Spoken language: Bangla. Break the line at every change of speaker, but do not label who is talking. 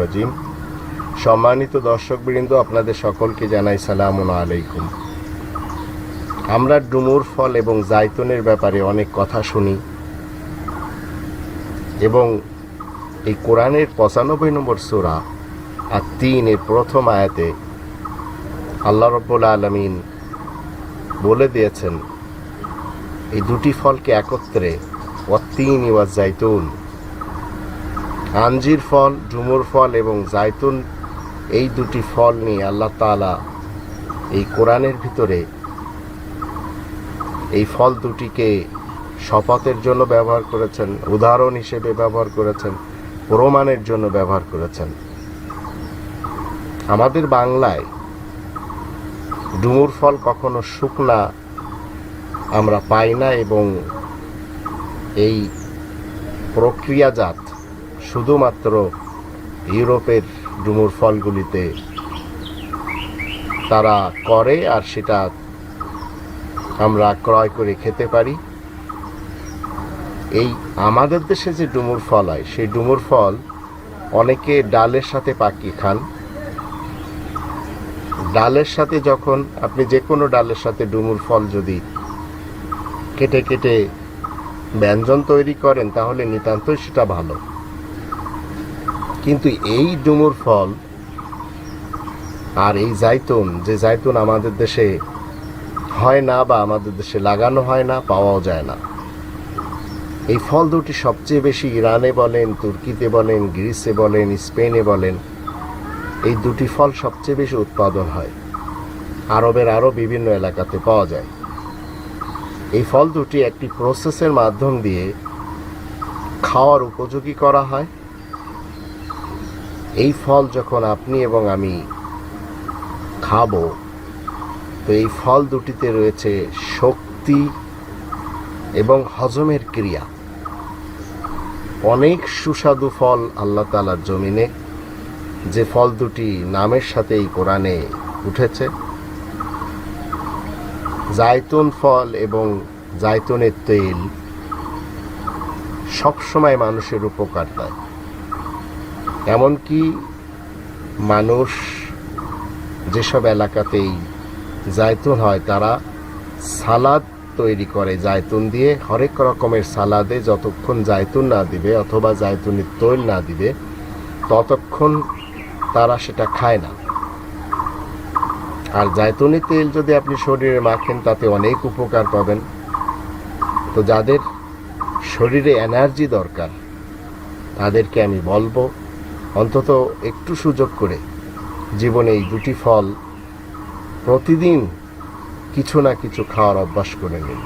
রাজিম। সম্মানিত দর্শকবৃন্দ, আপনাদের সকলকে জানাই সালাম আলাইকুম। আমরা ডুমুর ফল এবং জাইতুনের ব্যাপারে অনেক কথা শুনি এবং এই কোরআনের পঁচানব্বই নম্বর সুরা আর তিনের প্রথম আয়াতে আল্লাহ রব্বুল আলমিন বলে দিয়েছেন, এই দুটি ফলকে একত্রে অত্তিন ওয়া জাইতুন আঞ্জির ফল, ডুমুর ফল এবং জাইতুন, এই দুটি ফল নিয়ে আল্লাহ তাআলা এই কোরআনের ভিতরে এই ফল দুটিকে শপথের জন্য ব্যবহার করেছেন, উদাহরণ হিসেবে ব্যবহার করেছেন, প্রমাণের জন্য ব্যবহার করেছেন। আমাদের বাংলায় ডুমুর ফল কখনো শুকনা আমরা পাই না এবং এই প্রক্রিয়াজাত শুধুমাত্র ইউরোপের ডুমুর ফলগুলিতে তারা করে আর সেটা আমরা ক্রয় করে খেতে পারি। এই আমাদের দেশে যে ডুমুর ফল হয়, সেই ডুমুর ফল অনেকে ডালের সাথে পাকিয়ে খান। ডালের সাথে যখন আপনি যে কোনো ডালের সাথে ডুমুর ফল যদি কেটে কেটে ব্যঞ্জন তৈরি করেন, তাহলে নিতান্তই সেটা ভালো। কিন্তু এই ডুমুর ফল আর এই জাইতুন, যে জাইতুন আমাদের দেশে হয় না বা আমাদের দেশে লাগানো হয় না, পাওয়াও যায় না। এই ফল দুটি সবচেয়ে বেশি ইরানে বলেন, তুর্কিতে বলেন, গ্রিসে বলেন, স্পেনে বলেন, এই দুটি ফল সবচেয়ে বেশি উৎপাদন হয়। আরবের আরও বিভিন্ন এলাকাতে পাওয়া যায়। এই ফল দুটি একটি প্রসেসের মাধ্যম দিয়ে খাওয়ার উপযোগী করা হয়। এই ফল যখন আপনি এবং আমি খাব, তো এই ফল দুটিতে রয়েছে শক্তি এবং হজমের ক্রিয়া। অনেক সুস্বাদু ফল আল্লাহ তালার জমিনে। যে ফল দুটি নামের সাথে এই কোরআনে উঠেছে। জায়তুন ফল এবং জায়তুনের তেল সবসময় মানুষের উপকার দেয়। এমনকি মানুষ যেসব এলাকাতেই জায়তুন হয়, তারা সালাদ তৈরি করে। জায়তুন দিয়ে হরেক রকমের সালাদে যতক্ষণ জায়তুন না দিবে অথবা জায়তুনের তৈল না দিবে, ততক্ষণ তারা সেটা খায় না। আর জায়তুনি তেল যদি আপনি শরীরে মাখেন, তাতে অনেক উপকার পাবেন। তো যাদের শরীরে এনার্জি দরকার, তাদেরকে আমি বলব অন্তত একটু সুযোগ করে জীবনে এই দুটি ফল প্রতিদিন কিছু না কিছু খাওয়ার অভ্যাস করে নিন।